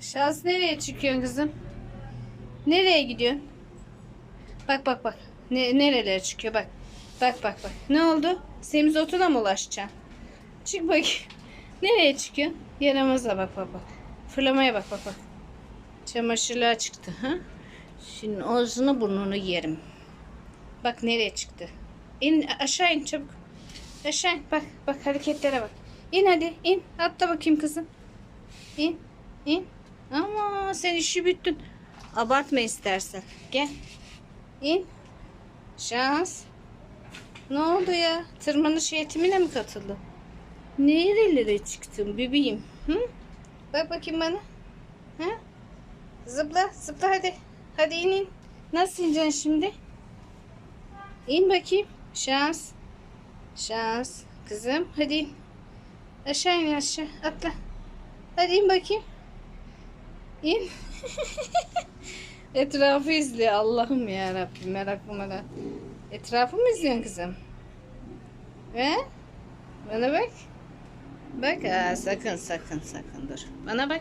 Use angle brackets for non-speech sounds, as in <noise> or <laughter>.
Şaz nereye çıkıyorsun kızım? Nereye gidiyorsun? Bak bak bak. Ne, nerelere çıkıyor bak. Bak bak bak. Ne oldu? Semizotuna mı ulaşacaksın? Çık bakayım. Nereye çıkıyor? Yaramaza bak bak bak. Fırlamaya bak bak bak. Çamaşırlar çıktı. Ha? Şimdi ağzını burnunu yerim. Bak nereye çıktı. İn aşağı in çabuk. Aşağı in. Bak bak hareketlere bak. İn hadi in. Atla bakayım kızım. İn. İn. Ama sen işi büttün. Abartma istersen. Gel. İn. Şans. Ne oldu ya? Tırmanış eğitimine mi katıldın? Nerelere çıktın bebeğim? Hı? Bak bakayım bana. Ha? Zıpla, zıpla hadi. Hadi in in. Nasıl ineceksin şimdi? İn bakayım. Şans. Şans. Kızım hadi in. Aşağı in aşağı. Atla. Hadi in bakayım. İn. <laughs> Etrafı izle. Allah'ım ya Rabbim meraklı merak. Etrafı mı izliyorsun kızım? He? Bana bak. Bak aa, sakın sakın sakın dur. Bana bak.